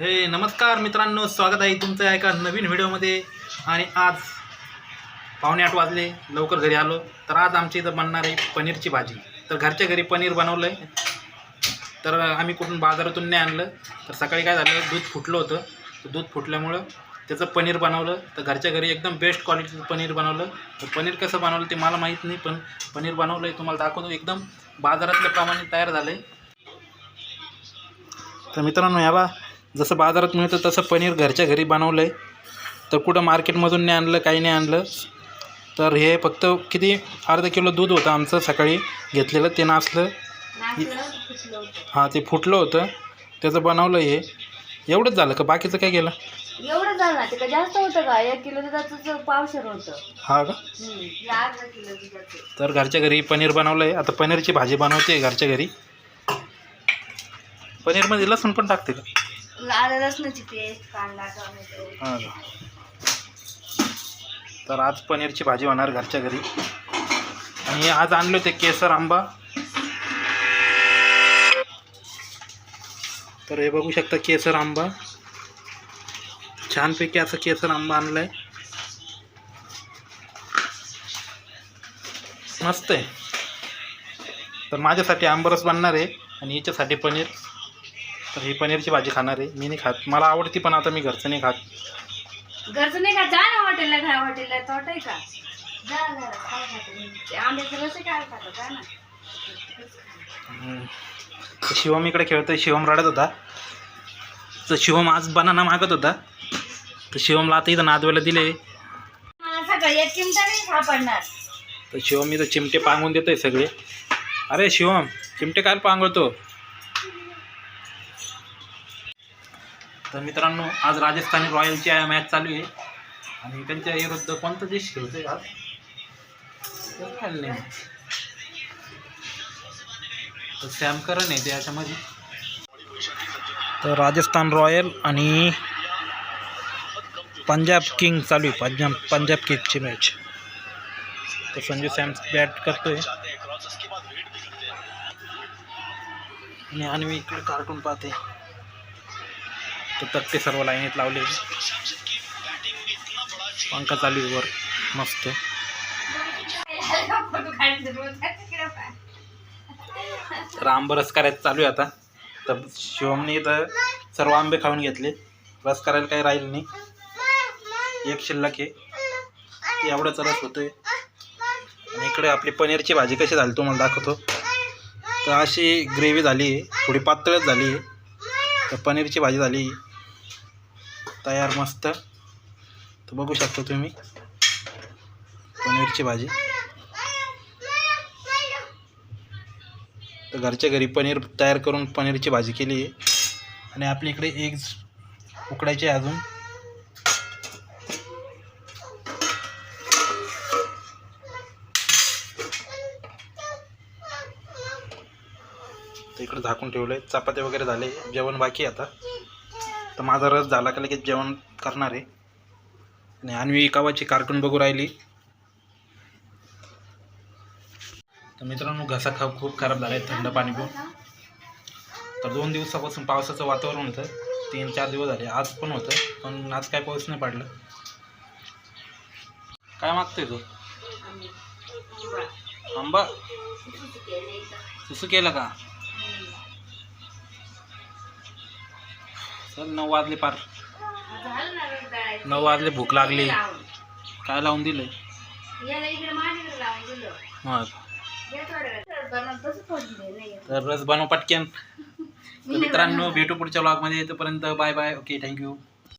हे नमस्कार मित्रांनो स्वागत आहे तुमचं आहे एका नवीन व्हिडिओमध्ये. आणि आज पावणे आठ वाजले लवकर घरी आलो. तर आज आमच्या इथं बनणार आहे पनीरची भाजी. तर घरच्या घरी पनीर बनवलं आहे तर आम्ही कुठून बाजारातून नाही आणलं. तर सकाळी काय झालं दूध फुटलं होतं. तर दूध फुटल्यामुळं त्याचं पनीर बनवलं. तर घरच्या घरी एकदम बेस्ट क्वालिटीचं पनीर बनवलं. तर पनीर कसं बनवलं ते मला माहीत नाही पण पनीर बनवलं आहे तुम्हाला दाखवतो. एकदम बाजारातल्या प्रमाणे तयार झालं आहे तर मित्रांनो ह्याला जसं बाजारात मिळतं तसं पनीर घरच्या घरी बनवलं आहे तर कुठं मार्केटमधून नाही आणलं काही नाही आणलं. तर हे फक्त किती अर्धा किलो दूध होतं आमचं सकाळी घेतलेलं ते नासलं. हां ते फुटलं होतं. त्याचं बनवलं हे. एवढंच झालं का? बाकीचं काय केलं? एवढं झालं ना ते का जास्त होतं का? एक किलो दुधाचं पावशर होतं. हा का? हम्म, हे अर्धा किलो दुधाचं. तर घरच्या घरी पनीर बनवलं आहे आता पनीरची भाजी बनवते घरच्या घरी. पनीरमध्ये लसूण पण टाकते का? लसणाची पेस्ट कांदा टोमॅटो हां तर आज पनीरची भाजी होणार घरच्या घरी. आणि आज आणले होते केसर आंबा. तर हे बघू शकता केसर आंबा. छानपैकी असं केसर आंबा आणलाय. मस्त आहे. तर माझ्यासाठी आंबरस बनणार आहे आणि याच्यासाठी पनीर. तर ही पनीरची भाजी खाणार आहे. मी नाही खात. मला आवडती पण आता मी घरचं नाही खात. घरचं नाही का जा ना हॉटेलला खा हॉटेलला. तोट आहे का? जा जरा काय खाते ते आंब्याचं रस काय खातं? का ना. हम्म. तर शिवम इकडे खेळतोय. शिवम रडत होता. तर शिवम आज बनाना मागत होता. तर शिवमला आता इथं नादवायला दिले. मला सकाळी एक चिमटा नाही सापडणार. तर शिवम इथं चिमटे पांगून देतोय सगळे. अरे शिवम चिमटे काय पांगवतो. तर मित्रांनो आज राजस्थानी रॉयलची मॅच चालू आहे. आणि त्यांच्या विरुद्ध कोणतं देश खेळतोय आज? तेच माहिती नाही तर सॅम करन आहे त्याच्यामध्ये. तर राजस्थान रॉयल आणि पंजाब किंग चालू आहे. पंजाब पंजाब किंगची मॅच तर संजू सॅम बॅट करतोय. आणि आणि मी इकडे कार्टून पाहते तर तक्ते सर्व लाईनीत लावले. पंखा चालू आहे वर. मस्त. तर आंबा रस करायचं चालू आहे आता. तर शिवमने तर सर्व आंबे खाऊन घेतले. रस करायला काही राहील नाही. एक शिल्लक आहे. ते एवढाच रस होतोय. आणि इकडे आपली पनीरची भाजी कशी झाली तुम्हाला दाखवतो. तर अशी ग्रेव्ही झाली आहे. थोडी पातळच झाली आहे. तर पनीरची भाजी झाली. तयार मस्त. तर बघू शकता तुम्ही. पनीरची भाजी. तर घरच्या घरी पनीर तयार करून पनीरची भाजी केली आहे. आणि आपल्या इकडे एग्ज उकडायचे आहे अजून. इकडे झाकून ठेवलं आहे चपाती वगैरे झाले. जेवण बाकी आता. तर माझा रस झाला का लगेच जेवण करणार आहे. आणि अन्वी कावाची कार्टून बघू राहिली. तर मित्रांनो घसा खा खूप खराब झाला आहे थंड पाणी पिऊन. तर दोन दिवसापासून पावसाचं वातावरण होतं. तीन चार दिवस झाले आज पण होतं पण आज काय पाऊस नाही पडला. काय मागतोय तू? आंबा? सुसू केलं का? चल नऊ वाजले पार. नऊ वाजले भूक लागली. काय लावून दिलंय? दिलं मग तर रस बनव पटकन. मित्रांनो भेटू पुढच्या ब्लॉगमध्ये तोपर्यंत बाय बाय. Okay thank you